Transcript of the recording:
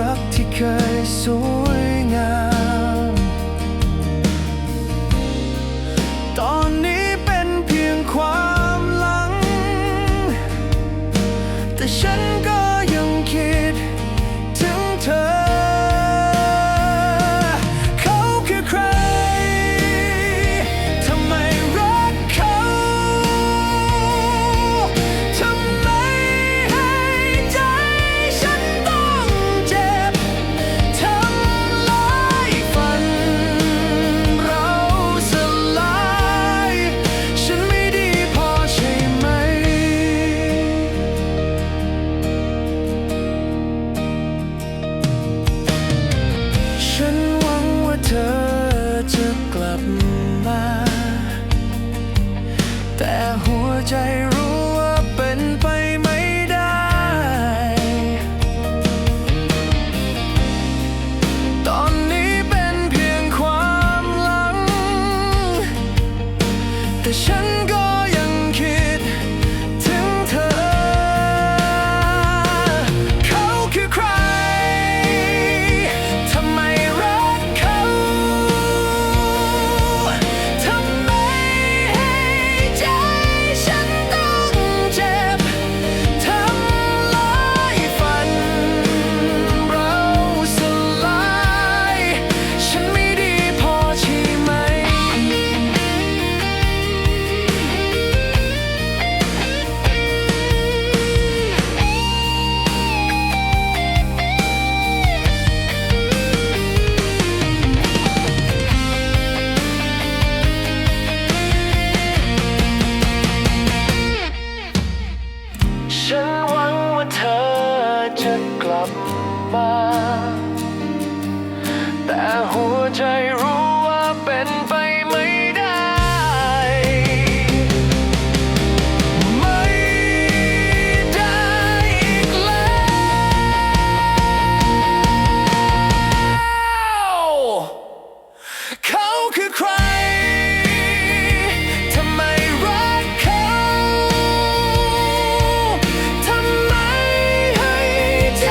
รักที่เคยสวยงาม ตอนนี้เป็นเพียงความหลัง แต่ฉันก็ ใจ มา แต่หัวใจรู้ว่าเป็นไปไม่ได้ ไม่ได้อีกแล้ว เขาคือใคร ทำไมรักเขา ทำไมให้ใจ